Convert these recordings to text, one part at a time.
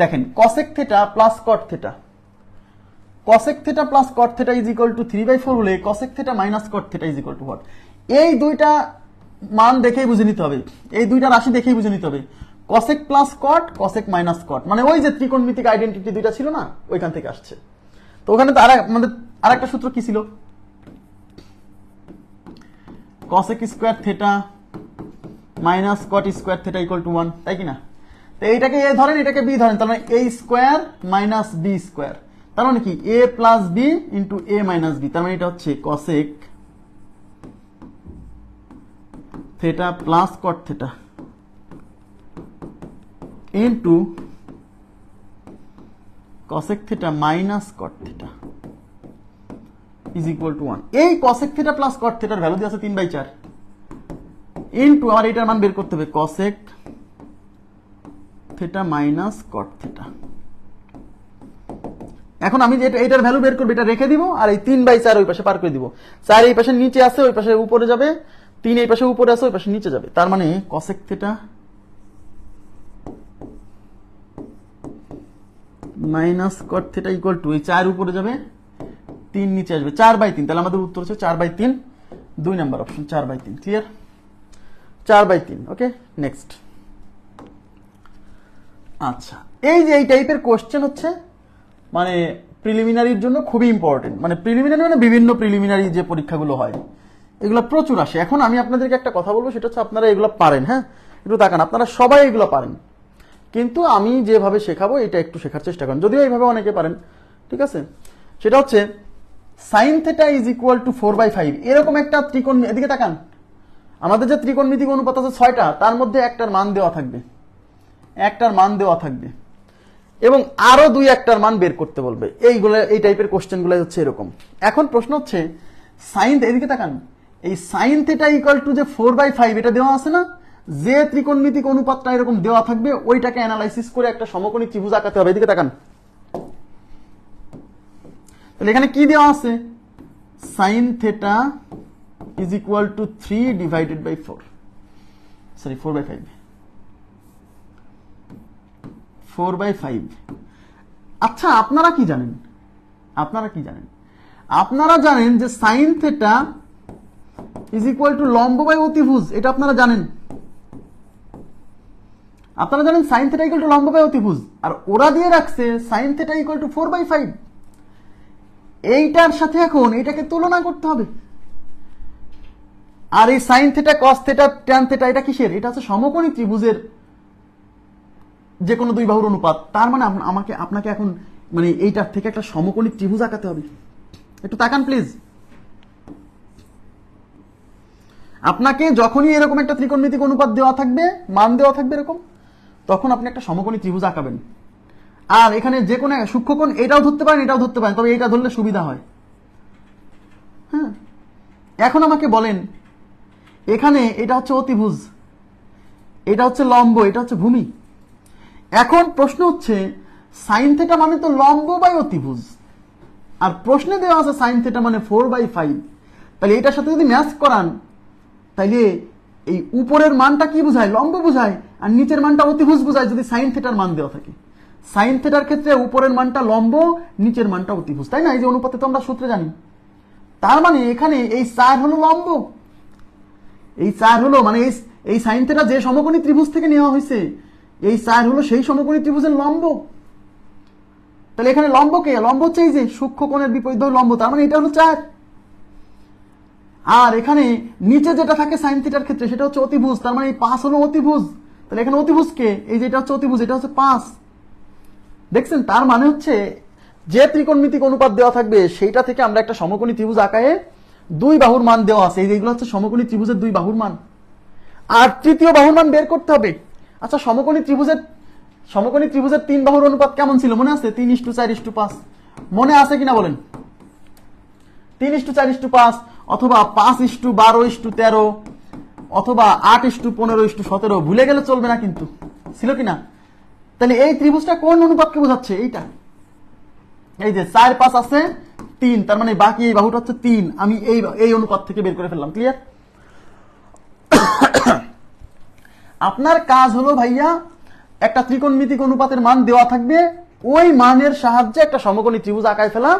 দেখেন cosec theta plus cot theta cosec theta plus cot theta is equal to three by four হলে cosec theta minus cot theta is equal to what এই দুইটা মান দেখেই বুঝে নিতে হবে। এই দুইটা রাশি দেখেই বুঝে নিতে হবে। Cosec plus cot cosec minus cot মানে ওই যে ত্রিকোণমিতিক আইডেন্টিটি দুইটা ছিল না, ওইখান থেকে আসছে। তো ওখানে তো আর আমাদের আরেকটা সূত্র কি ছিল? Cosec square theta minus cot square theta equal to one তাই কি না? এইটাকে এ ধরেন, এটাকে বি ধরেন, তার মানে A square minus B square তার মানে কি? A plus B into A minus B তার মানে এটা হচ্ছে cosec theta plus cot theta into cosec theta minus cot theta is equal to one এই কসেক থেটা প্লাস কট থেটার value দিয়ে আছে তিন বাই চার। ইন্টু আমার এটার মান বের করতে হবে। Cosec theta minus cot theta এখন আমি যে এটা- এটার ভ্যালু বের করব, এটা রেখে দিব, আর এই তিন বাই চার ওই পাশে পার করে দিব। চার এই পাশে নিচে আছে, ওই পাশে উপরে যাবে, তিন এই পাশে উপরে আছে, ওই পাশে নিচে যাবে। তার মানে cosec theta minus cot theta equal to এই চার উপরে যাবে, তিন নিচে আসবে। চার বাই তিন, তাহলে আমাদের উত্তর হচ্ছে চার বাই তিন, দুই নাম্বার অপশন চার বাই তিন ক্লিয়ার চার বাই তিন ওকে নেক্সট আচ্ছা এই যে এই টাইপের কোশ্চেন হচ্ছে মানে প্রিলিমিনারির জন্য খুবই ইম্পর্টেন্ট মানে প্রিলিমিনারি মানে বিভিন্ন প্রিলিমিনারি যে পরীক্ষাগুলো হয়, এগুলো প্রচুর আসে। এখন আমি আপনাদেরকে একটা কথা বলব, সেটা হচ্ছে আপনারা এগুলো পারেন হ্যাঁ? একটু তাকান, আপনারা সবাই এগুলো পারেন। কিন্তু আমি যেভাবে শেখাবো, এটা একটু শেখার চেষ্টা করেন। যদিও এইভাবে অনেকে পারেন, ঠিক আছে? সেটা হচ্ছে sine theta is equal to four by five এরকম একটা ত্রিকোণ, এদিকে তাকান। আমাদের যে ত্রিকোণমিতিক অনুপাত আছে ছয়টা, তার মধ্যে একটার মান দেওয়া থাকবে। একটার মান দেওয়া থাকবে। এবং আরও দুই একটার মান বের করতে বলবে। এইগুলো, এই টাইপের কোশ্চেনগুলো হচ্ছে এরকম। এখন প্রশ্ন হচ্ছে সাইন এদিকে তাকান। এই সাইন থেটা ইকুয়াল টু যে ফোর বাই ফাইভ এটা দেওয়া আছে না? যে ত্রিকোণমিতিক অনুপাতটা এরকম দেওয়া থাকবে, ওইটাকে অ্যানালাইসিস করে একটা সমকোণী ত্রিভুজ আঁকাতে হবে। এদিকে তাকান। তাহলে এখানে কি দেওয়া আছে? Sine theta is equal to three divided by four sorry four by five four by five. আচ্ছা আপনারা কি জানেন? আপনারা কি জানেন? আপনারা জানেন যে sine theta is equal to লম্ব বাই অতিভুজ, এটা আপনারা জানেন? আপনারা জানেন সাইন থেটা ইকুয়াল টু লম্ব বাই অতিভুজ? আর ওরা দিয়ে রাখছে sine theta equal to four by five এইটার সাথে এখন এটাকে তুলনা করতে হবে। আর এই sine theta cos theta tan theta এটা কিসের? এটা হচ্ছে সমকোণী ত্রিভুজের যে কোনো দুই বাহুর অনুপাত। তার মানে আমাকে আপনাকে এখন মানে এইটার থেকে একটা সমকোণী ত্রিভুজ আঁকাতে হবে। একটু তাকান প্লিজ আপনাকে যখনই এরকম একটা ত্রিকোণমিতিক অনুপাত দেওয়া থাকবে, মান দেওয়া থাকবে এরকম, তখন আপনি একটা সমকোণী ত্রিভুজ আঁকাবেন। আর এখানে যে কোনো সূক্ষ্মকোণ এটাও ধরতে পারেন, এটাও ধরতে পারেন, তবে এটা ধরলে সুবিধা হয়। হ্যাঁ? এখন আমাকে বলেন, এখানে এটা হচ্ছে অতিভুজ, এটা হচ্ছে লম্ব, এটা হচ্ছে ভূমি। এখন প্রশ্ন হচ্ছে সাইন থেটা মানে তো লম্ব বাই অতিভুজ। আর প্রশ্নে দেওয়া আছে সাইন থেটা মানে ফোর বাই ফাইভ তাহলে এটার সাথে যদি ম্যাচ করান তাইলে এই উপরের মানটা কি বোঝায়? লম্ব বোঝায়, আর নিচের মানটা অতিভুজ বোঝায় যদি সাইন থেটার মান দেওয়া থাকে। সাইন থেটার ক্ষেত্রে উপরের মানটা লম্ব, নিচের মানটা অতিভুজ, তাই না? এই যে অনুপাতে তো আমরা সূত্রে জানি। তার মানে এখানে এই চার হলো লম্ব। এই চার হলো মানে এই এই সাইন থেটা যে সমকোণী ত্রিভুজ থেকে নেওয়া হয়েছে এই চার হলো সেই সমকোণী ত্রিভুজের লম্ব। তাহলে এখানে লম্ব কে? লম্ব হচ্ছে এই যে সূক্ষ্ম কোণের বিপরীত লম্ব, তার মানে এটা হলো চার। আর এখানে নিচে যেটা থাকে সাইন থিটার ক্ষেত্রে, সেটা হচ্ছে অতিভুজ, তার মানে এই পাঁচ হলো অতিভুজ। তাহলে এখানে অতিভুজ কে? এই যে এটা হচ্ছে অতিভুজ, এটা হচ্ছে পাঁচ। দেখছেন, তার মানে হচ্ছে যে ত্রিকোণমিতিক অনুপাত দেওয়া থাকবে, সেইটা থেকে আমরা একটা সমকোণী ত্রিভুজ আঁকায়ে দুই বাহুর মান দেওয়া আছে। এই যে এগুলো হচ্ছে সমকোণী ত্রিভুজের দুই বাহুর মান। আর তৃতীয় বাহুর মান বের করতে হবে। আচ্ছা সমকোণী ত্রিভুজের সমকোণী ত্রিভুজের তিন বাহুর অনুপাত কেমন ছিল? মনে আছে? তিন ইস্টু চার ইস্টু পাঁচ। মনে আছে কিনা বলেন? তিন ইস্টু চার ইস্টু পাঁচ অথবা পাঁচ ইস্টু বারো ইস্টু তেরো অথবা আট ইস্টু পনেরো ইস্টু সতেরো, ভুলে গেলে চলবে না কিন্তু। ছিল কিনা? তাহলে এই ত্রিভুজটা কোন অনুপাতকে বোঝাচ্ছে? এইটা। এই যে চার পাঁচ আছে, তিন, তার মানে বাকি এই বাহুটা হচ্ছে তিন। আমি এই এই অনুপাত থেকে বের করে ফেললাম ক্লিয়ার আপনার কাজ হলো ভাইয়া একটা ত্রিকোণমিতিক অনুপাতের মান দেওয়া থাকবে। ওই মানের সাহায্যে একটা সমকোণী ত্রিভুজ আঁকায় ফেলা।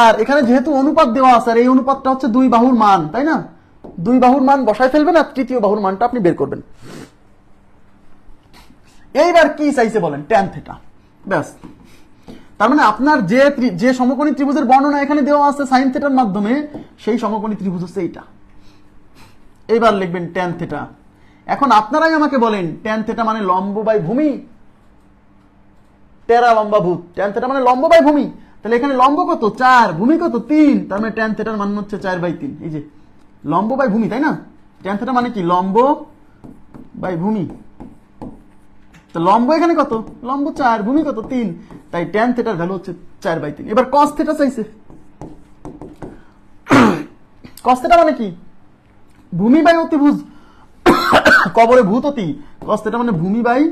আর এখানে যেহেতু অনুপাত দেওয়া আছে, আর এই অনুপাতটা হচ্ছে দুই বাহুর মান, তাই না? দুই বাহুর মান বসায় ফেলবেন আর তৃতীয় বাহুর মানটা আপনি বের করবেন। এইবার কি চাইছে বলেন? ট্যান থেটা ব্যাস। তার মানে আপনার যে যে সমকোণী ত্রিভুজের বর্ণনা এখানে দেওয়া আছে সাইন থেটার মাধ্যমে, সেই সমকোণী ত্রিভুজ হচ্ছে এইটা। এইবার লিখবেন ট্যান থেটা এখন আপনারাই আমাকে বলেন ট্যান থেটা মানে লম্ব বাই ভূমি? টেরা লম্বা ভূত ট্যান থেটা মানে লম্ব বাই ভূমি। তাহলে এখানে লম্ব কত? চার, ভূমি কত? তিন। তার মানে ট্যান থেটার মান হচ্ছে চার বাই তিন। এই যে, লম্ব বাই ভূমি, তাই না? ট্যান থেটা মানে কি? লম্ব বাই ভূমি। তো লম্ব এখানে কত? লম্ব চার, ভূমি কত? তিন। তাই ট্যান থেটার ভ্যালু হচ্ছে চার বাই তিন। এবার কস থেটা চাইছে। কস থেটা মানে কি? ভূমি বাই অতিভুজ। কবরে ভূত অতি থেটা মানে ভূমি বাই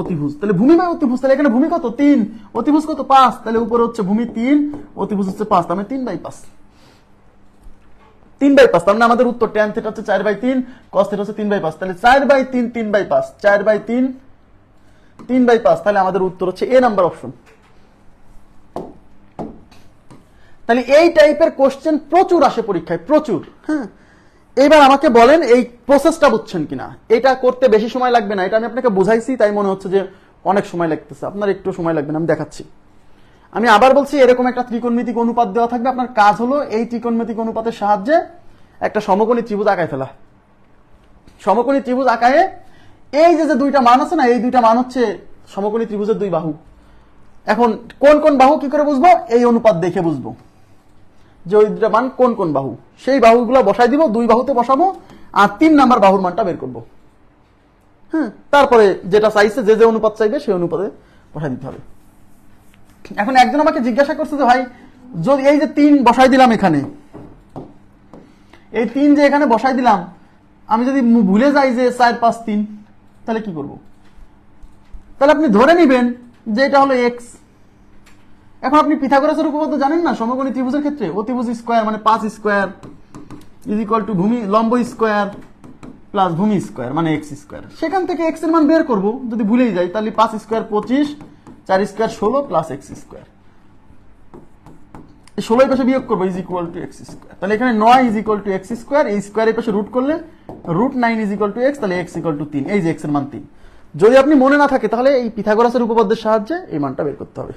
অতিভুজ। তাহলে ভূমি বাই অতিভুজ, তাহলে এখানে ভূমি কত? তিন। অতিভুজ কত? পাঁচ। তাহলে উপরে হচ্ছে ভূমি তিন, অতিভুজ হচ্ছে পাঁচ। তার মানে তিন বাই পাঁচ। তিন বাই পাঁচ, তার মানে আমাদের উত্তর ট্যান থেটা হচ্ছে চার বাই তিন কস থেটা হচ্ছে তিন বাই পাঁচ। তাহলে চার বাই তিন তিন বাই পাঁচ। চার বাই তিন তিন বাই পাঁচ। তাহলে আমাদের উত্তর হচ্ছে এ নাম্বার অপশন তাহলে এই টাইপের কোশ্চেন প্রচুর আসে পরীক্ষায়, প্রচুর। হ্যাঁ? এবার আমাকে বলেন এই প্রসেসটা বুঝছেন কিনা। এটা করতে বেশি সময় লাগবে না। এটা আমি আপনাকে বুঝাইছি, তাই মনে হচ্ছে যে অনেক সময় লাগতেছে। আপনার একটু সময় লাগবে না, আমি দেখাচ্ছি। আমি আবার বলছি, এরকম একটা ত্রিকোণমিতিক অনুপাত দেওয়া থাকবে। আপনার কাজ হলো এই ত্রিকোণমিতিক অনুপাতের সাহায্যে একটা সমকোণী ত্রিভুজ আঁকায় ফেলা। সমকোণী ত্রিভুজ আঁকায় এই যে যে দুইটা মান আছে না, এই দুইটা মান হচ্ছে সমকোণী ত্রিভুজের দুই বাহু। এখন কোন কোন বাহু কি করে বুঝব? এই অনুপাত দেখে বুঝব। যে ওই দুটা মান কোন কোন বাহু? সেই বাহুগুলো বসাই দিব, দুই বাহুতে বসাবো, আর তিন নাম্বার বাহুর মানটা বের করব। হ্যাঁ তারপরে যেটা চাইছে, যে যে অনুপাত চাইবে, সেই অনুপাতে বসাই দিতে হবে। এখন একজন আমাকে জিজ্ঞাসা করছে যে, ভাই, যদি এই যে তিন বসাই দিলাম এখানে, এই তিন যে এখানে বসাই দিলাম, আমি যদি ভুলে যাই যে চার, পাঁচ, তিন, তাহলে কি করব? তাহলে আপনি ধরে নেবেন যে এটা হলো এক্স এখন আপনি পিথাগোরাসের উপপাদ্য জানেন না? সমকোণী ত্রিভুজের ক্ষেত্রে। অতিভুজ স্কোয়ার মানে পাঁচ স্কোয়ার ইজ ইকুয়াল টু ভূমি লম্ব স্কোয়ার প্লাস ভূমি স্কোয়ার মানে এক্স স্কোয়ার সেখান থেকে এক্সের মান বের করব। যদি ভুলেই যাই, তাহলে পাঁচ স্কোয়ার পঁচিশ, চার স্কোয়ার ষোলো প্লাস এক্স স্কোয়ার ষোলোই পাশে বিয়োগ করব is equal to X square তাহলে এখানে নয় is equal to X square এই স্কোয়ারের পাশে রুট করলে root nine is equal to X তাহলে এক্স ইকুয়াল টু তিন। এই যে এক্সের মান তিন। যদি আপনি মনে না থাকে, তাহলে এই পিথাগোরাসের উপপাদ্যের সাহায্যে এই মানটা বের করতে হবে।